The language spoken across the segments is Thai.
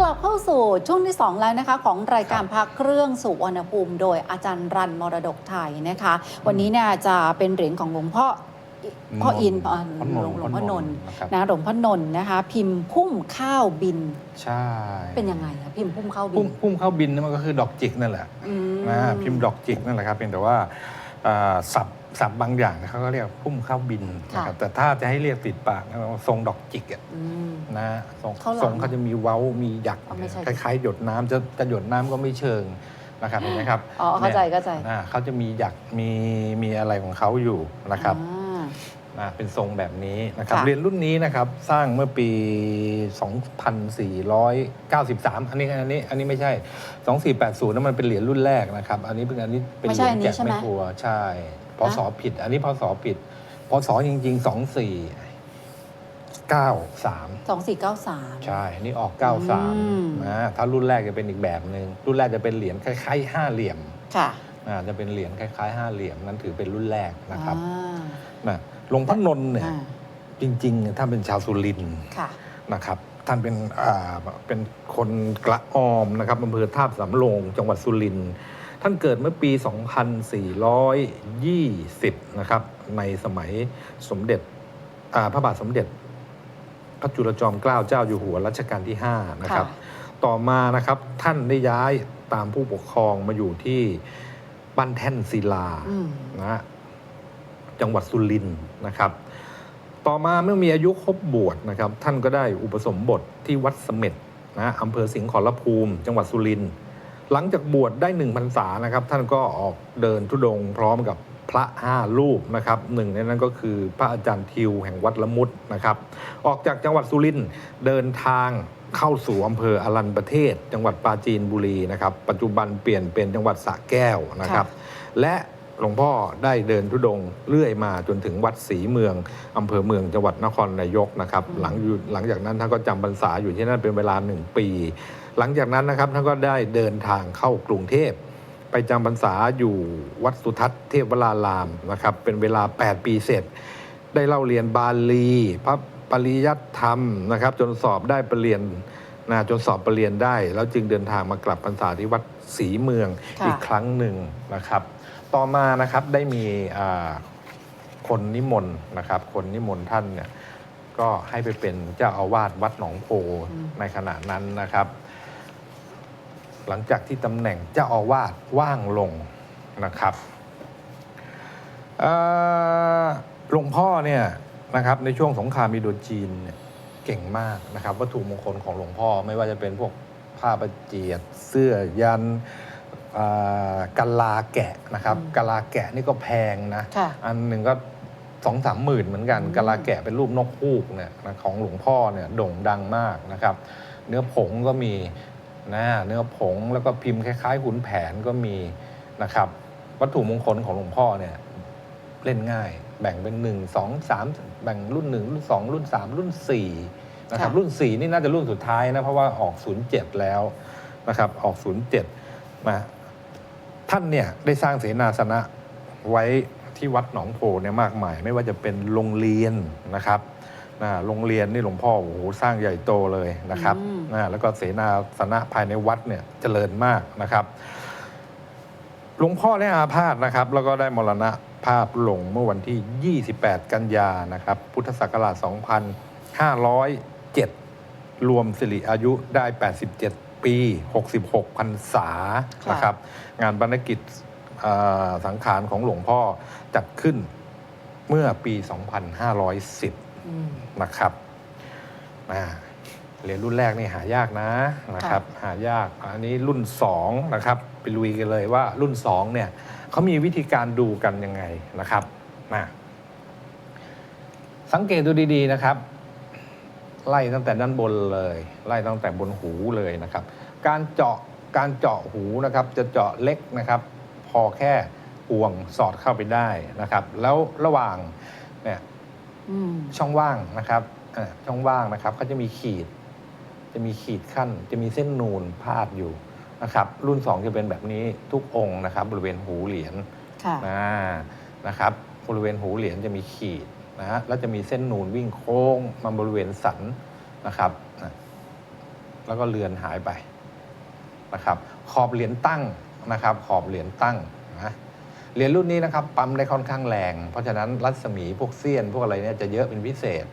กลับเข้าสู่ช่วงที่ 2 แล้วนะคะ ของรายการพักเครื่องสู่วรรณภูมิ โดยอาจารย์รันมรดกไทยนะคะ วันนี้เนี่ยจะเป็นเหรียญของหลวงพ่อพ่ออินอ่าพ่อนนท์หลวงพ่อนนท์นะครับนะหลวงพ่อนนท์นะคะ พิมพ์พุ่มข้าวบิน ใช่ เป็นยังไงอะพิมพ์พุ่มข้าวบิพุ่นมพุ่มเข้าบินนั่นมันก็คือดอกจิกนั่นแหละอืมนะพิมพ์ดอกจิกนั่นแหละครับเพียงแต่ว่าอ่าสับ สับบางอย่างเขาก็เรียกพุ่มเข้าบินนะครับแต่ถ้าจะให้เรียกติดปากทรงดอกจิกอะอืม นะทรงข้าวหลามทรงเขาจะมีเว้ามีหยักอ๋อไม่ใช่ คล้ายๆ หยดน้ำจะจะหยดน้ำก็ไม่เชิงนะครับเห็นไหมครับอ๋อเข้าใจเข้าใจอ่าเขาจะมีหยักมีมีอะไรของเขาอยู่นะครับ อ่านะเป็นทรงแบบนี้นะครับ ค่ะ เรียนรุ่นนี้นะครับ สร้างเมื่อปี 2493 อันนี้อันนี้อันนี้ไม่ใช่ 2480นั่นมันเป็นเหรียญรุ่นแรกนะครับ อันนี้เป็นอันนี้เป็นไม่เหใช่รียญอันนี้แกะใช่ไหม ไม่ทัวใช่ พศผิด อันนี้พศผิดพศจริงๆ24 93สองสี่เก้าสามใช่อันนี่ออกอืม93นะถ้ารุ่นแรกจะเป็นอีกแบบหนึ่งรุ่นแรกจะเป็นเหรียญคล้ายๆห้าเหลี่ยมค่ะอ่าจะเป็นเหรียญคล้ายๆห้าเหลี่ยมนั่นถือเป็นรุ่นแรกนะครับอ่านะหลวงพ่อนนท์เนี่ยอ่าจริงๆท่านเป็นชาวสุรินทร์ค่ะนะครับท่านเป็นอ่าเป็นคนกระออมนะครับอำเภอท่าตุสำโรงจังหวัดสุรินทร์ ท่านเกิดเมื่อปี 2420 นะครับ ในสมัยสมเด็จอ่าพระบาทสมเด็จ พระจุลจอมเกล้าเจ้าอยู่หัวรัชกาลที่ 5 นะครับค่ะต่อมานะครับท่านได้ย้ายตามผู้ปกครองมาอยู่ที่บ้านแท่นศิลาอืมนะฮะจังหวัดสุรินทร์นะครับ ต่อมาเมื่อมีอายุครบบวชนะครับ ท่านก็ได้อุปสมบทที่วัดเสม็ดนะฮะอำเภอสิงห์ขอรภูมิ จังหวัดสุรินทร์ หลังจากบวชได้หนึ่งพรรษานะครับ ท่านก็ออกเดินทุดงค์พร้อมกับพระห้ารูปนะครับหนึ่งในนั้นก็คือพระอาจารย์ทิวแห่งวัดละมุดนะครับ ออกจากจังหวัดสุรินทร์เดินทางเข้าสู่อำเภออรัญประเทศ จังหวัดปราจีนบุรีนะครับ ปัจจุบันเปลี่ยนเป็นจังหวัดสระแก้วนะครับ และหลวงพ่อได้เดินทุดงค์เรื่อยมาจนถึงวัดศรีเมืองอำเภอเมืองจังหวัดนครนายกนะครับอืมหลังอยู่หลังจากนั้นท่านก็จำพรรษาอยู่ที่นั่นเป็นเวลาหนึ่งปี หลังจากนั้นนะครับท่านก็ได้เดินทางเข้ากรุงเทพ ไปจำพรรษาอยู่วัดสุทัศน์เทพวรารามนะครับเป็นเวลา 8 ปีเสร็จ ได้เล่าเรียนบาลี พระปริยัติธรรมนะครับ จนสอบได้ปรริญญานะจนสอบปรริญญาได้ แล้วจึงเดินทางมากลับพรรษาที่วัดศรีเมืองค่ะอีกครั้งหนึ่งนะครับ ต่อมานะครับได้มีอ่าคนนิมนต์นะครับ คนนิมนต์ท่านเนี่ยก็ให้ไปเป็นเจ้าอาวาสวัดหนองโพในขณะนั้นนะครับ หลังจากที่ตำแหน่งเจ้าอาวาสว่างลงนะครับเอ่อหลวงพ่อเนี่ยนะครับในช่วงสงครามอินโดจีนเนี่ยเก่งมากนะครับวัตถุมงคลของหลวงพ่อไม่ว่าจะเป็นพวกผ้าประเจียดเสื้อยันอ่ากะลาแกะนะครับอืมกะลาแกะนี่ก็แพงนะค่ะอันหนึ่งก็สองสามหมื่นเหมือนกันอืมกะลาแกะเป็นรูปนกฮูกเนี่ยนะของหลวงพ่อเนี่ยโด่งดังมากนะครับ เนื้อผงก็มี นะเนื้อผงแล้วก็พิมพ์คล้ายๆหุ่นแผนก็มีนะครับ วัตถุมงคลของหลวงพ่อเนี่ยเล่นง่าย แบ่งเป็นหนึ่งสองสามแบ่งรุ่นหนึ่งรุ่นสองรุ่นสามรุ่นสี่นะครับค่ะรุ่นสี่นี่น่าจะรุ่นสุดท้ายนะเพราะว่าออก 07 แล้วนะครับออก 07นะท่านเนี่ยได้สร้างเสนาสนะไว้ที่วัดหนองโพเนี่ยมากมาย ไม่ว่าจะเป็นโรงเรียนนะครับ นะโรงเรียนนี่หลวงพ่อโอ้โหสร้างใหญ่โตเลยนะครับอืม นะแล้วก็เสนาสนะภายในวัดเนี่ยเจริญมากนะครับหลวงพ่อได้อาพาธนะครับ แล้วก็ได้มรณภาพลงเมื่อวันที่ 28 กันยานะครับ พุทธศักราช 2507 รวมสิริอายุได้ 87 ปี 66พรรษาค่ะ นะครับ งานบรรณกิจเอ่อสังขารของหลวงพ่อจัดขึ้นเมื่อปี 2510อืม นะครับอ่าเหรียญรุ่นแรกนี่หายากนะนะครับ หายากอันนี้รุ่น2นะครับไปลุยกันเลยว่ารุ่น2เนี่ยเขามีวิธีการดูกันยังไงนะครับนะสังเกตดูดีๆนะครับ ไล่ตั้งแต่ด้านบนเลย ไล่ตั้งแต่บนหูเลยนะครับ การเจาะการเจาะหูนะครับ จะเจาะเล็กนะครับ พอแค่ห่วงสอดเข้าไปได้นะครับ แล้วระหว่างเนี่ย อืมช่องว่างนะครับอ่าช่องว่างนะครับเขาจะมีขีด จะมีขีดขั้น จะมีเส้นนูนพาดอยู่นะครับ รุ่น 2 จะเป็นแบบนี้ทุกองค์นะครับ บริเวณหูเหรียญค่ะ นะนะครับ บริเวณหูเหรียญจะมีขีดนะฮะแล้วจะมีเส้นนูนวิ่งโค้งมาบริเวณสันนะครับนะแล้วก็เลือนหายไปนะครับ ขอบเหรียญตั้งนะครับ ขอบเหรียญตั้งนะ เหรียญรุ่นนี้นะครับปั๊มได้ค่อนข้างแรง เพราะฉะนั้นรัศมีพวกเสี้ยนพวกอะไรเนี่ยจะเยอะเป็นพิเศษ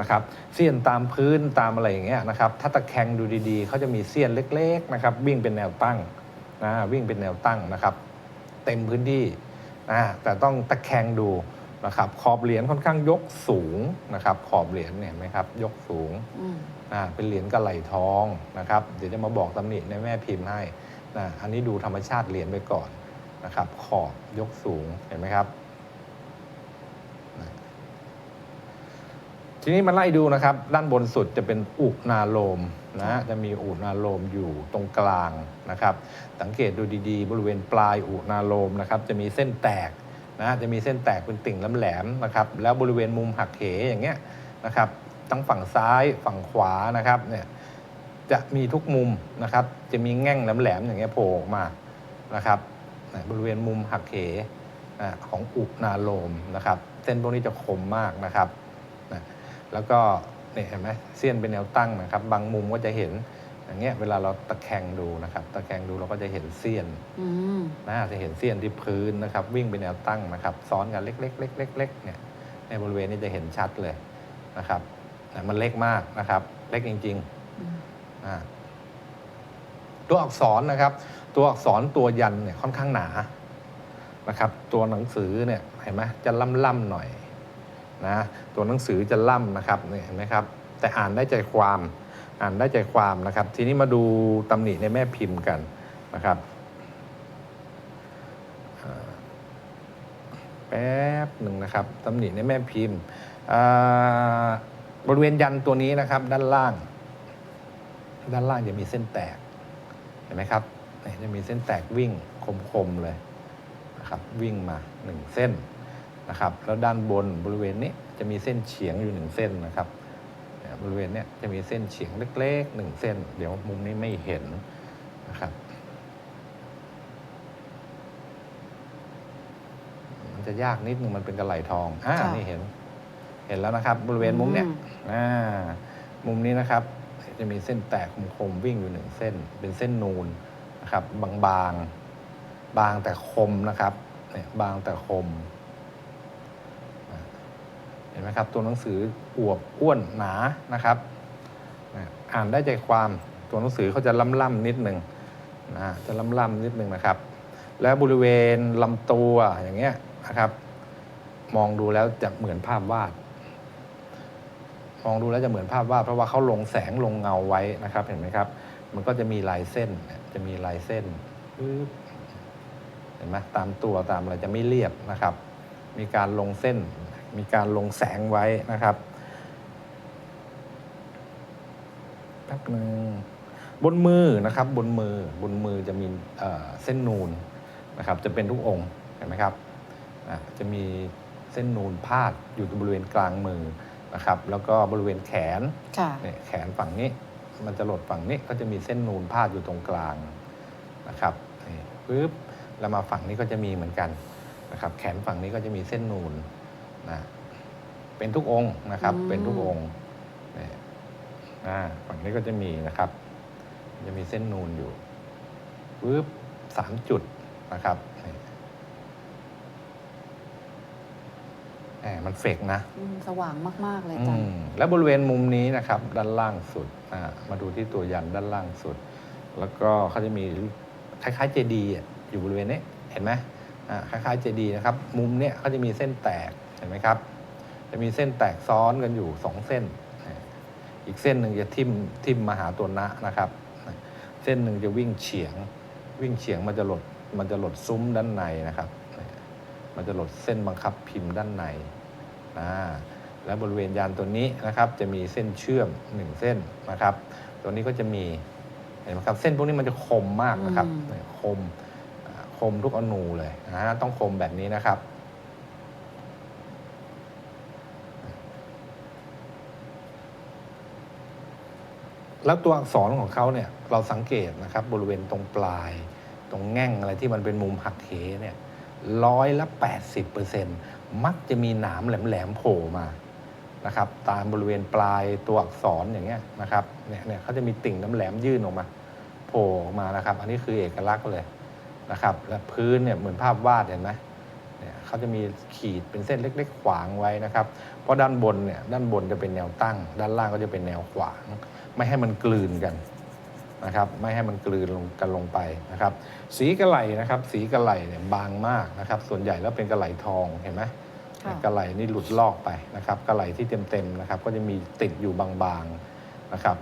นะครับเสี้ยนตามพื้นตามอะไรอย่างเงี้ยนะครับถ้าตะแคงดูดีๆเขาจะมีเสี้ยนเล็กๆนะครับวิ่งเป็นแนวตั้งนะวิ่งเป็นแนวตั้งนะครับเต็มพื้นที่นะแต่ต้องตะแคงดูนะครับขอบเหรียญค่อนข้างยกสูงนะครับขอบเหรียญเนี่ยเห็นไหมครับยกสูงอืมอ่าเป็นเหรียญกระไหลทองนะครับเดี๋ยวจะมาบอกตำหนิในแม่พิมพ์ให้นะอันนี้ดูธรรมชาติเหรียญไปก่อน นะครับ ขอบยกสูงเห็นไหมครับ ทีนี้มาไล่ดูนะครับ ด้านบนสุดจะเป็นอุนาโลมนะจะมีอุนาโลมอยู่ตรงกลางนะครับ สังเกตดูดีๆ บริเวณปลายอุนาโลมนะครับ จะมีเส้นแตกนะจะมีเส้นแตกเป็นติ่งแหลมๆนะครับ แล้วบริเวณมุมหักเหอย่างเงี้ยนะครับ ทั้งฝั่งซ้ายฝั่งขวานะครับเนี่ยจะมีทุกมุมนะครับ จะมีแง่งแหลมๆอย่างเงี้ยโผล่ออกมานะครับ บริเวณมุมหักเหนะของอุนาโลมนะครับ เส้นพวกนี้จะคมมากนะครับนะแล้วก็เนี่ยเห็นไหมเส้นเป็นแนวตั้งนะครับ บางมุมก็จะเห็นอย่างเงี้ยเวลาเราตะแคงดูนะครับ ตะแคงดูเราก็จะเห็นเสี้ยนอืมนะจะเห็นเสี้ยนที่พื้นนะครับ วิ่งเป็นแนวตั้งนะครับ ซ้อนกันเล็กๆเล็กๆเล็กๆเนี่ย ในบริเวณนี้จะเห็นชัดเลยนะครับนะมันเล็กมากนะครับ เล็กจริงอืมๆอ่าตัวอักษรนะครับ ตัวอักษรตัวยันเนี่ยค่อนข้างหนานะครับ ตัวหนังสือเนี่ยเห็นไหมจะล่ำๆหน่อยนะตัวหนังสือจะล่ำนะครับเนี่ยเห็นไหมครับ แต่อ่านได้ใจความอ่านได้ใจความนะครับ ทีนี้มาดูตำหนิในแม่พิมพ์กันนะครับแป๊บหนึ่งนะครับตำหนิในแม่พิมพ์บริเวณยันตัวนี้นะครับ ด้านล่าง ด้านล่างจะมีเส้นแตกเห็นไหมครับ จะมีเส้นแตกวิ่งคมๆเลยนะครับวิ่งมาหนึ่งเส้นนะครับแล้วด้านบนบริเวณนี้จะมีเส้นเฉียงอยู่หนึ่งเส้นนะครับเนี่ยบริเวณเนี้ยจะมีเส้นเฉียงเล็กๆหนึ่งเส้น เดี๋ยวมุมนี้ไม่เห็นนะครับมันจะยากนิดนึงมันเป็นกระไหลทองอ่าค่ะนี่เห็น เห็นแล้วนะครับ บริเวณมุมเนี้ยอืมอ่ามุมนี้นะครับ จะมีเส้นแตกคมๆวิ่งอยู่หนึ่งเส้น เป็นเส้นนูน นะครับบางๆบางแต่คมนะครับเนี่ยบางแต่คม เห็นไหมครับ ตัวหนังสืออวบอ้วนหนานะครับ อ่านได้ใจความตัวหนังสือเขาจะล่ำๆนิดหนึ่งนะจะล่ำๆนิดหนึ่งนะครับ แล้วบริเวณลำตัวอย่างเงี้ยนะครับ มองดูแล้วจะเหมือนภาพวาด มองดูแล้วจะเหมือนภาพวาดเพราะว่าเขาลงแสงลงเงาไว้นะครับ เห็นไหมครับ มันก็จะมีลายเส้นเนี่ย จะมีลายเส้นปึ๊บเห็นไหมตามตัวตามอะไรจะไม่เรียบนะครับ มีการลงเส้น มีการลงแสงไว้นะครับแป๊บหนึ่งบนมือนะครับ บนมือบนมือจะมีเอ่อเส้นนูนนะครับ จะเป็นทุกองค์เห็นไหมครับอะจะมีเส้นนูนพาดอยู่ที่บริเวณกลางมือนะครับ แล้วก็บริเวณแขนค่ะเนี่ยแขนฝั่งนี้ มันจะหลดฝั่งนี้ก็จะมีเส้นนูนพาดอยู่ตรงกลางนะครับนี่ปึ๊บแล้วมาฝั่งนี้ก็จะมีเหมือนกันนะครับ แขนฝั่งนี้ก็จะมีเส้นนูนนะเป็นทุกองค์นะครับอืมเป็นทุกองค์นี่อ่าฝั่งนี้ก็จะมีนะครับ จะมีเส้นนูนอยู่ปึ๊บสามจุดนะครับนี่ แหมมันเฟกนะอืมสว่างมาก ๆ เลยอืจันมแล้วบริเวณมุมนี้นะครับ ด้านล่างสุดอ่ามาดูที่ตัวยันด้านล่างสุด แล้วก็เขาจะมีคล้ายๆเจดีย์อะอยู่บริเวณนี้เห็นไหมอ่าคล้ายๆเจดีย์นะครับ มุมเนี้ยเขาจะมีเส้นแตกเห็นไหมครับ จะมีเส้นแตกซ้อนกันอยู่สองเส้นอ่าอีกเส้นหนึ่งจะทิ่มทิ่มมาหาตัวนะนะครับอ่าเส้นหนึ่งจะวิ่งเฉียง วิ่งเฉียงมันจะหลดมันจะหลดซุ้มด้านในนะครับอ่า มันจะหลดเส้นบังคับพิมพ์ด้านในอ่าและบริเวณยานตัวนี้นะครับจะมีเส้นเชื่อมหนึ่งเส้นนะครับ ตัวนี้ก็จะมีเห็นไหมครับเส้นพวกนี้มันจะคมมากนะครับอืมเนี่ยคมอ่าคมทุกอนูเลยนะต้องคมแบบนี้นะครับแล้วตัวอักษรของเขาเนี่ยเราสังเกตนะครับบริเวณตรงปลาย ตรงแง่งอะไรที่มันเป็นมุมหักเหเนี่ย ร้อยละแปดสิบเปอร์เซ็นต์มักจะมีหนามแหลมๆโผล่มานะครับตามบริเวณปลายตัวอักษรอย่างเงี้ยนะครับเนี่ยเนี่ยเขาจะมีติ่งน้ำแหลมยื่นออกมาโผล่ออกมานะครับ อันนี้คือเอกลักษณ์เลยนะครับและพื้นเนี่ยเหมือนภาพวาดเห็นไหมเนี่ยเขาจะมีขีดเป็นเส้นเล็ก ๆ ขวางไว้นะครับ เพราะด้านบนเนี่ยด้านบนจะเป็นแนวตั้ง ด้านล่างก็จะเป็นแนวขวาง ไม่ให้มันกลืนกัน นะครับไม่ให้มันกลืนลงกันลงไปนะครับ สีกระไหลนะครับ สีกระไหลเนี่ยบางมากนะครับ ส่วนใหญ่แล้วเป็นกระไหลทองเห็นไหมค่ะกระไหลนี่หลุดลอกไปนะครับกระไหลที่เต็มๆนะครับ ก็จะมีติดอยู่บางๆนะครับ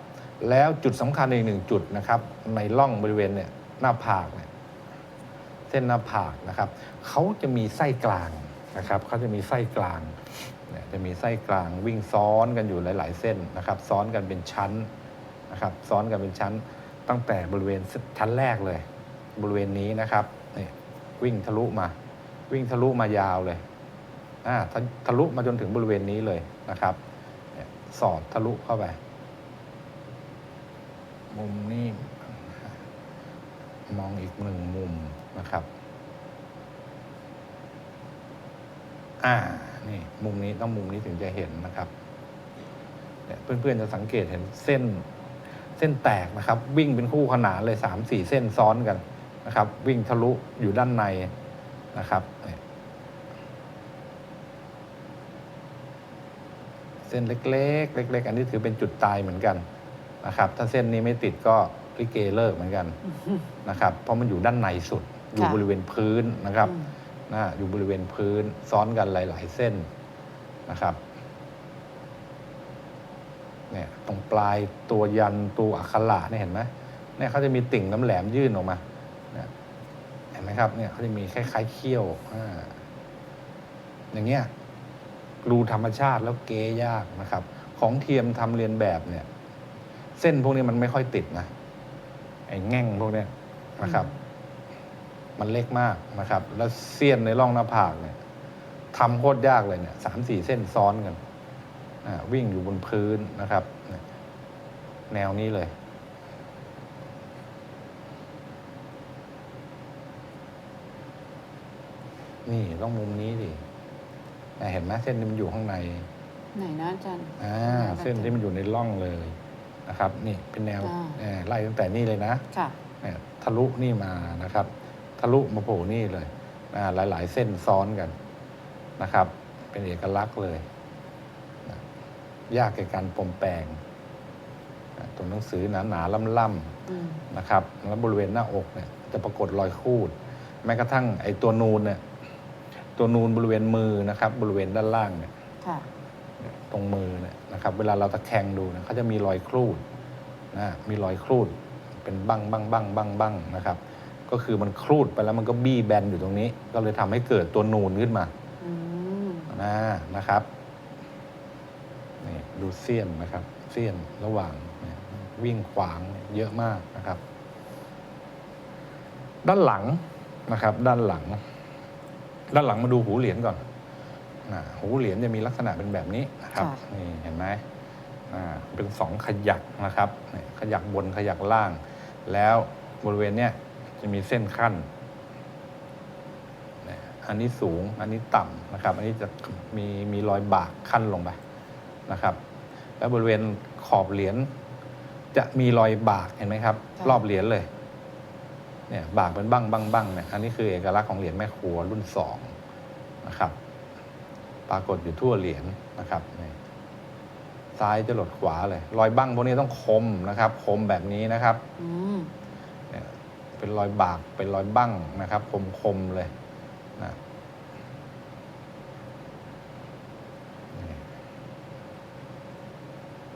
แล้วจุดสำคัญอีกหนึ่งจุดนะครับ ในร่องบริเวณเนี่ยหน้าผากเนี่ยเส้นหน้าผากนะครับเขาจะมีไส้กลางนะครับเขาจะมีไส้กลางเนี่ยจะมีไส้กลางวิ่งซ้อนกันอยู่หลาย ๆ เส้นนะครับ ซ้อนกันเป็นชั้นนะครับ ซ้อนกันเป็นชั้น ตั้งแต่บริเวณชั้นแรกเลย บริเวณนี้นะครับนี่วิ่งทะลุมา วิ่งทะลุมายาวเลยอ่าทะทะลุมาจนถึงบริเวณนี้เลยนะครับสอดทะลุเข้าไป มุมนี้มองอีกหนึ่งมุมนะครับอ่านี่มุมนี้ต้องมุมนี้ถึงจะเห็นนะครับเพื่อนๆจะสังเกตเห็นเส้น ส้นแตกนะครับ วิ่งเป็นคู่ขนานเลยสามสี่เส้นซ้อนกันนะครับ วิ่งทะลุอยู่ด้านในนะครับเนี่ยเส้นเล็กๆเล็ก ๆ อันนี้ถือเป็นจุดตายเหมือนกันนะครับ ถ้าเส้นนี้ไม่ติดก็ลิเกเลิกเหมือนกันนะครับเพราะมันอยู่ด้านในสุดอยู่ค่ะบริเวณพื้นนะครับอืมนะอยู่บริเวณพื้นซ้อนกันหลาย ๆ เส้นนะครับ เนี่ยตรงปลายตัวยันตัวอักขระเนี่ยเห็นไหมเนี่ยเขาจะมีติ่งน้ำแหลมยื่นออกมาเห็นไหมครับเนี่ยเขาจะมีคล้ายๆเขี้ยวออย่างเงี้ยดูธรรมชาติแล้วเก๋ยากนะครับ ของเทียมทำเรียนแบบเนี่ย เส้นพวกนี้มันไม่ค่อยติดนะไอ้แง่งพวกเนี้ยนะครับ มันเล็กมากนะครับ แล้วเสี้ยนในร่องหน้าผากเนี่ยทำโคตรยากเลยเนี่ยสามสี่เส้นซ้อนกัน วิ่งอยู่บนพื้นนะครับเนี่ยแนวนี้เลยนี่ต้องมุมนี้ดิอะเห็นไหมเส้นที่มันอยู่ข้างใน ไหนนะอาจารย์อ่าไหนคะเส้นที่มันอยู่ในร่องเลยนะครับ นี่เป็นแนวอ่าเอ่อไล่ตั้งแต่นี่เลยนะค่ะเนี่ยทะลุนี่มานะครับ ทะลุมาโผล่นี่เลยอ่าหลายๆเส้นซ้อนกันนะครับ เป็นเอกลักษณ์เลยนะ ยากในการปมแปลงอะตัวหนังสือหนาหนาๆล่ำอืมๆนะครับ แล้วบริเวณหน้าอกเนี่ยจะปรากฏรอยคูด แม้กระทั่งไอ้ตัวนูนเนี่ยตัวนูนบริเวณมือนะครับ บริเวณด้านล่างเนี่ยค่ะเนี่ยตรงมือเนี่ยนะครับ เวลาเราตะแคงดูเนี่ยเขาจะมีรอยครูดนะมีรอยครูดเป็นบั้งบั้งบั้งบั้งบั้งนะครับ ก็คือมันครูดไปแล้วมันก็บี้แบนอยู่ตรงนี้ ก็เลยทำให้เกิดตัวนูนขึ้นมาอืมนะนะครับนี่ ดูเสี้ยนนะครับเสี้ยนระหว่างเนี่ยวิ่งขวางเนี่ยเยอะมากนะครับ ด้านหลังนะครับ ด้านหลัง ด้านหลังมาดูหูเหรียญก่อนนะหูเหรียญจะมีลักษณะเป็นแบบนี้นะครับค่ะนี่เห็นไหมอ่าเป็นสองขยักนะครับนี่ขยักบนขยักล่าง แล้วบริเวณเนี้ยจะมีเส้นขั้นเนี่ยอันนี้สูง อันนี้ต่ำนะครับ อันนี้จะมีมีรอยบากขั้นลงไป นะครับ แล้วบริเวณขอบเหรียญจะมีรอยบากเห็นไหมครับค่ะรอบเหรียญเลยเนี่ยบากเป็นบ้างบ้างบ้างเนี่ยอันนี้คือเอกลักษณ์ของเหรียญแม่ครัวรุ่นสองนะครับ ปรากฏอยู่ทั่วเหรียญนะครับนี่ซ้ายจะหลดขวาเลย รอยบ้างพวกนี้ต้องคมนะครับ คมแบบนี้นะครับอืมเนี่ยเป็นรอยบากเป็นรอยบ้างนะครับ คมคมๆเลยนะนี่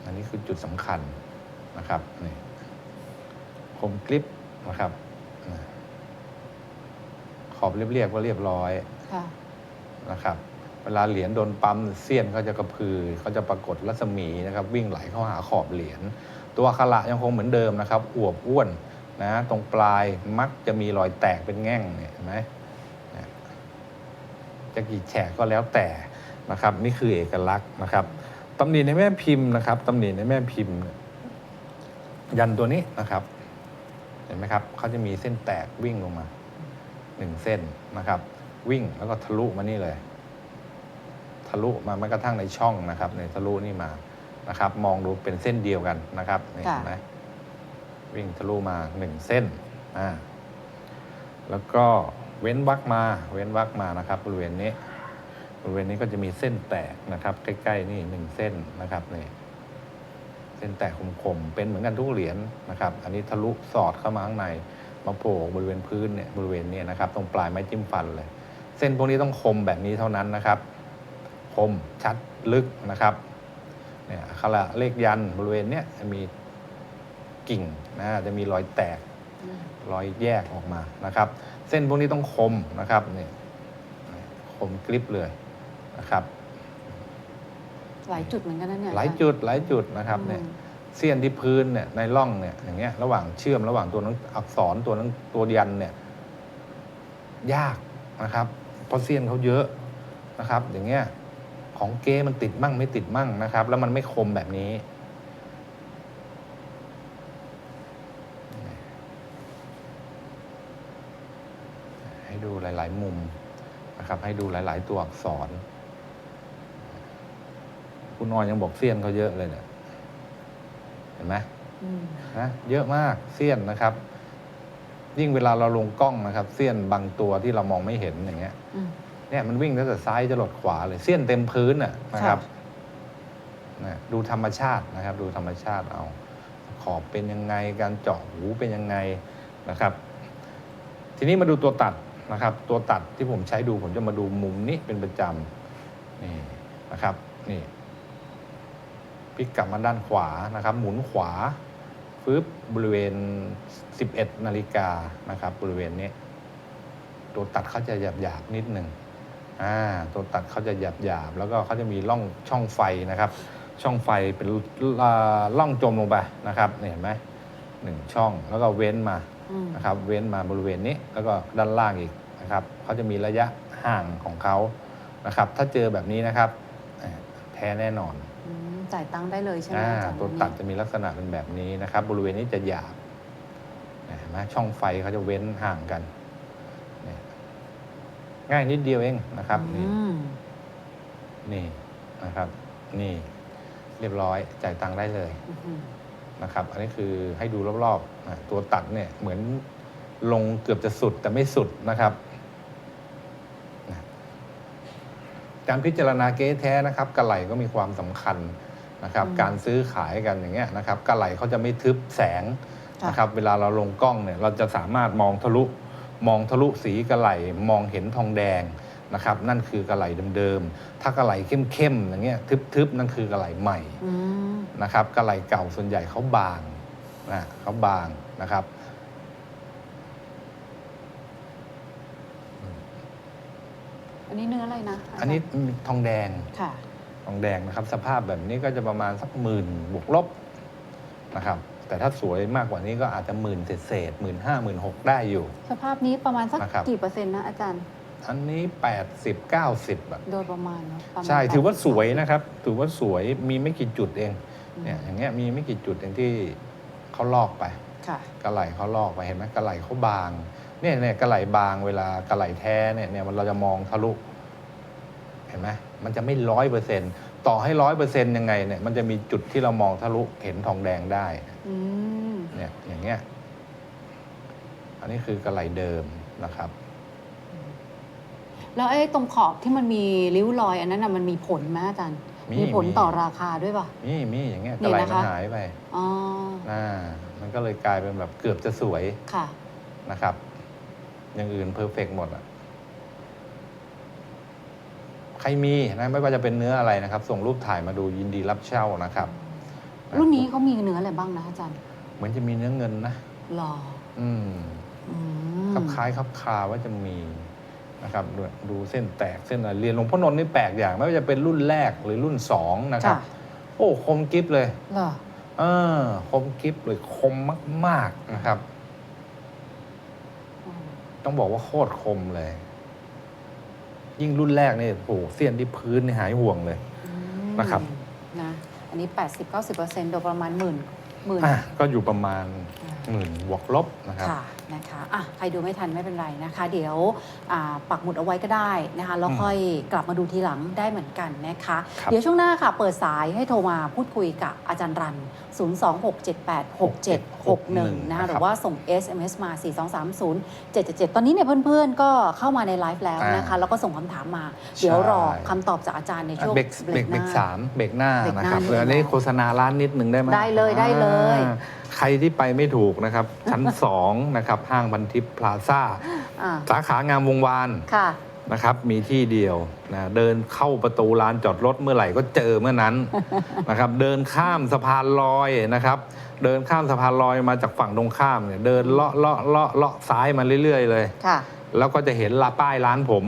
อั นนี้คือจุดสำคัญนะครับนี่คมกริบนะครับนะขอบเรียบๆก็เรียบร้อยค่ะ นะครับ เวลาเหรียญโดนปั๊มเสี้ยนเขาจะกระพือเขาจะปรากฏรัศมีนะครับ วิ่งไหลเข้าหาขอบเหรียญตัวอักขระยังคงเหมือนเดิมนะครับ อวบอ้วนนะตรงปลายมักจะมีรอยแตกเป็นแง่งเนี่ยเห็นไหมเนี่ยจะกี่แฉกก็แล้วแต่นะครับ นี่คือเอกลักษณ์นะครับ ตำหนิในแม่พิมพ์นะครับตำหนิในแม่พิมพ์ ยันตัวนี้นะครับ เห็นไหมครับเขาจะมีเส้นแตกวิ่งลงมาหนึ่งเส้นนะครับ วิ่งแล้วก็ทะลุมานี่เลย ทะลุมาแม้กระทั่งในช่องนะครับในทะลุนี่มานะครับ มองดูเป็นเส้นเดียวกันนะครับนี่เห็นไหมวิ่งทะลุมาหนึ่งเส้นอ่าแล้วก็เว้นวักมา เว้นวักมานะครับบริเวณนี้ ริเวณนี้ก็จะมีเส้นแตกนะครับ ใกล้ๆนี่หนึ่งเส้นนะครับนี่เส้นแตกคมๆเป็นเหมือนกันทุกเหรียญนะครับ อันนี้ทะลุสอดเข้ามาข้างในมาโผล่บริเวณพื้นเนี่ยบริเวณเนี้นะครับ ตรงปลายไม้จิ้มฟันเลย เส้นพวกนี้ต้องคมแบบนี้เท่านั้นนะครับ คมชัดลึกนะครับเนี่ยอักขระเลขยันต์บริเวณเนี้ยจะมีกิ่งนะจะมีรอยแตกอืมรอยแยกออกมานะครับ เส้นพวกนี้ต้องคมนะครับนี่คมกริบเลย นะครับ หลายจุดเหมือนกันนะเนี่ยหลายจุดหลายจุดนะครับเนี่ยอืมเสี้ยนที่พื้นเนี่ยในร่องเนี่ยอย่างเงี้ยระหว่างเชื่อมระหว่างตัวหนังอักษรตัวหนังตัวยันเนี่ย ยากนะครับเพราะเสี้ยนเขาเยอะนะครับ อย่างเงี้ยของเก้มันติดมั่งไม่ติดมั่งนะครับ แล้วมันไม่คมแบบนี้ ให้ดูหลาย ๆ มุมนะครับ ให้ดูหลาย ๆ ตัวอักษร คุณออยยังบอกเสี้ยนเขาเยอะเลยเนี่ยเห็นไหมอืมนะเยอะมากเสี้ยนนะครับ ยิ่งเวลาเราลงกล้องนะครับเสี้ยนบางตัวที่เรามองไม่เห็นอย่างเงี้ยอืมเนี่ยมันวิ่งตั้งแต่ซ้ายจะหลดขวาเลยเสี้ยนเต็มพื้นน่ะนะครับค่ะนะดูธรรมชาตินะครับ ดูธรรมชาติเอา ขอบเป็นยังไงการเจาะหูเป็นยังไงนะครับ ทีนี้มาดูตัวตัดนะครับ ตัวตัดที่ผมใช้ดูผมจะมาดูมุมนี้เป็นประจำนี่นะครับนี่ พลิกกลับมาด้านขวานะครับ หมุนขวาฟึบบริเวณ 11 นาฬิกานะครับ บริเวณนี้ ตัวตัดเขาจะหยาบหยาบนิดหนึ่งอ่าตัวตัดเขาจะหยาบหยาบแล้วก็เขาจะมีร่องช่องไฟนะครับ ช่องไฟเป็นอ่าร่องจมลงไปนะครับเห็นไหมหนึ่งช่องแล้วก็เว้นมานะครับเว้นมาบริเวณนี้แล้วก็ด้านล่างอีกนะครับเขาจะมีระยะห่างของเขานะครับ ถ้าเจอแบบนี้นะครับแท้แน่นอน จ่ายตังค์ได้เลยใช่ไหมอ่าอาจารย์ตัวตัดจะมีลักษณะเป็นแบบนี้นะครับ บริเวณนี้จะหยาบเห็นไหมช่องไฟเขาจะเว้นห่างกันเนี่ยง่ายนิดเดียวเองนะครับ นี่อืมนี่นะครับ นี่ เรียบร้อยจ่ายตังค์ได้เลยอืมนะครับ อันนี้คือให้ดูรอบๆนะตัวตัดเนี่ยเหมือนลงเกือบจะสุดแต่ไม่สุดนะครับนะการพิจารณาเก๊แท้นะครับกระไหลก็มีความสำคัญ นะครับการซื้อขายกันอย่างเงี้ยนะครับกระไหลเขาจะไม่ทึบแสงค่ะนะครับเวลาเราลงกล้องเนี่ยเราจะสามารถมองทะลุมองทะลุสีกระไหลมองเห็นทองแดงนะครับนั่นคือกระไหลเดิมๆ ถ้ากระไหลเข้มๆอย่างเงี้ยทึบๆนั่นคือกระไหลใหม่อืมนะครับกระไหลเก่าส่วนใหญ่เขาบางนะเขาบางนะครับอันนี้เนื้ออะไรนะาจารย์อันนี้ทองแดงค่ะ ทองแดงนะครับ สภาพแบบนี้ก็จะประมาณสักหมื่นบวกลบนะครับแต่ถ้าสวยมากกว่านี้ก็อาจจะหมื่นเศษหมื่นห้าหมื่นหกได้อยู่ สภาพนี้ประมาณสักนะครับ กี่เปอร์เซ็นต์นะอาจารย์ อันนี้ 80 90แบบโดยประมาณเนาะประมาณใช่ถือว่า80สวยนะครับ ถือว่าสวยมีไม่กี่จุดเองอืมเนี่ยอย่างเงี้ยมีไม่กี่จุดเองที่เขาลอกไปค่ะ กระไหลเขาลอกไปเห็นไหมกระไหลเขาบางเนี่ยเนี่ยกระไหลบางเวลากระไหลแท้เนี่ยเนี่ยเราจะมองทะลุเห็นไหม มันจะไม่ร้อยเปอร์เซ็นต่อให้ร้อยเปอร์เซ็นยังไงเนี่ยมันจะมีจุดที่เรามองทะลุเห็นทองแดงได้อืมเนี่ยอย่างเงี้ยอันนี้คือกระไหลเดิมนะครับ แล้วไอ้ตรงขอบที่มันมีริ้วรอยอันนั้นน่ะมันมีผลไหมอาจารย์มีมีผลมี ต่อราคาด้วยป่ะ นี่มีอย่างเงี้ยนี่กระไหลนะคะมันหายไปอ๋ออ่ามันก็เลยกลายเป็นแบบเกือบจะสวยค่ะ นะครับ อย่างอื่นเพอร์เฟกหมดอะ ใครมีนะไม่ว่าจะเป็นเนื้ออะไรนะครับ ส่งรูปถ่ายมาดูยินดีรับเช่านะครับรุ่นนี้เขามีเนื้ออะไรบ้างนะอาจารย์เหมือนจะมีเนื้อเงินนะหล่ออืมอืมครับคล้ายครับคาว่าจะมีนะครับดูดูเส้นแตกเส้นอะไรเรียนหลวงพ่อนนท์นี่แปลกอย่าง ไม่ว่าจะเป็นรุ่นแรกหรือรุ่นสองนะครับค่ะโอ้คมกิฟเลยเหรอเออคมกิฟเลยคมมาก ๆนะครับอืมต้องบอกว่าโคตรคมเลย ยิ่งรุ่นแรกนี่โอ้โหเสี้ยนที่พื้นนี่หายห่วงเลยอืมนะครับ นะ อันนี้ 80-90%โดยประมาณหมื่น หมื่นอะก็อยู่ประมาณหมื่นบวกลบนะครับ ค่ะนะคะอะใครดูไม่ทันไม่เป็นไรนะคะ เดี๋ยวอ่าปักหมุดเอาไว้ก็ได้นะคะแล้วอืมค่อยกลับมาดูทีหลังได้เหมือนกันนะคะ ครับ เดี๋ยวช่วงหน้าค่ะ เปิดสายให้โทรมาพูดคุยกับอาจารย์รัน 026786761 นะคะหรือว่าส่ง SMS มา 4230777 ตอนนี้เนี่ยเพื่อนๆ ก็เข้ามาในไลฟ์แล้วนะคะอ่าแล้วก็ส่งคำถามมา เดี๋ยวรอใช่คำตอบจากอาจารย์ในช่วงเบรกเบเบรรกกหเบรน้ากสามเบรกหน้าเบรกหน้านะครับนี่เดี๋ยวอันนี้แล้วโฆษณาร้านนิดนึงได้ไหมได้เลยได้เลยอ่าใครที่ไปไม่ถูกนะครับ ชั้น 2 นะครับ ห้างพันทิพย์พลาซ่า อ่าสาขางามวงวาน ค่ะ นะครับมีที่เดียวนะเดินเข้าประตูลานจอดรถเมื่อไหร่ก็เจอเมื่อนั้น นะครับเดินข้ามสะพานลอยนะครับ เดินข้ามสะพานลอยมาจากฝั่งตรงข้ามเนี่ยเดินเลาะเลาะเลาะเลาะซ้ายมาเรื่อย ๆ เลย ค่ะ แล้วก็จะเห็นลาป้ายร้านผม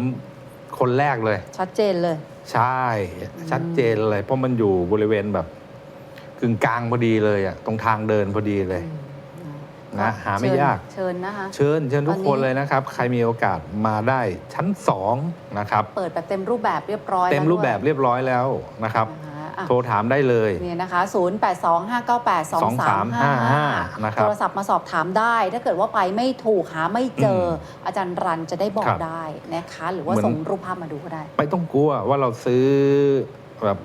คนแรกเลย ชัดเจนเลย ใช่ ชัดเจนเลย เพราะมันอยู่บริเวณแบบ กึ่งกลางพอดีเลยอะตรงทางเดินพอดีเลยนะหาไม่เชิญยาก เชิญนะคะ เชิญเชิญทุกตอนนี้คนเลยนะครับ ใครมีโอกาสมาได้ชั้นสองนะครับ เปิดแบบเต็มรูปแบบเรียบร้อยเต็มรูปแบบแล้วเรียบร้อยแล้วนะครับด้วยนะคะอะโทรถามได้เลยเนี่ยนะคะ 0825982355 นะครับ โทรศัพท์มาสอบถามได้ ถ้าเกิดว่าไปไม่ถูกหาไม่เจอออาจารย์รันจะได้บอคกรับได้นะคะ หรือว่าเหมือนส่งรูปภาพมาดูก็ได้ ไม่ต้องกลัวว่าเราซื้อแบบ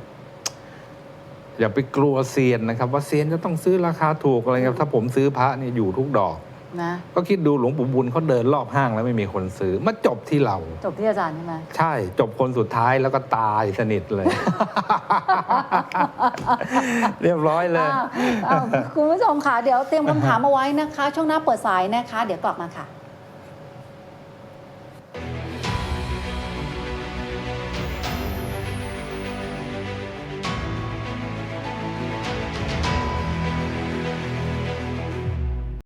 อย่าไปกลัวเซียนนะครับ ว่าเซียนจะต้องซื้อราคาถูกอะไรครับ ถ้าผมซื้อพระเนี่ยอยู่ทุกดอก นะ ก็คิดดูหลวงปู่บุญเขาเดินรอบห้างแล้วไม่มีคนซื้อมาจบที่เรา จบที่อาจารย์ใช่ไหมใช่จบคนสุดท้ายแล้วก็ตายสนิทเลย เรียบร้อยเลย อ้าวอ้าวคุณผู้ชมค่ะ เดี๋ยวเตรียมคำถามเอาไว้นะคะ ช่วงหน้าเปิดสายนะคะ เดี๋ยวกลับมาค่ะ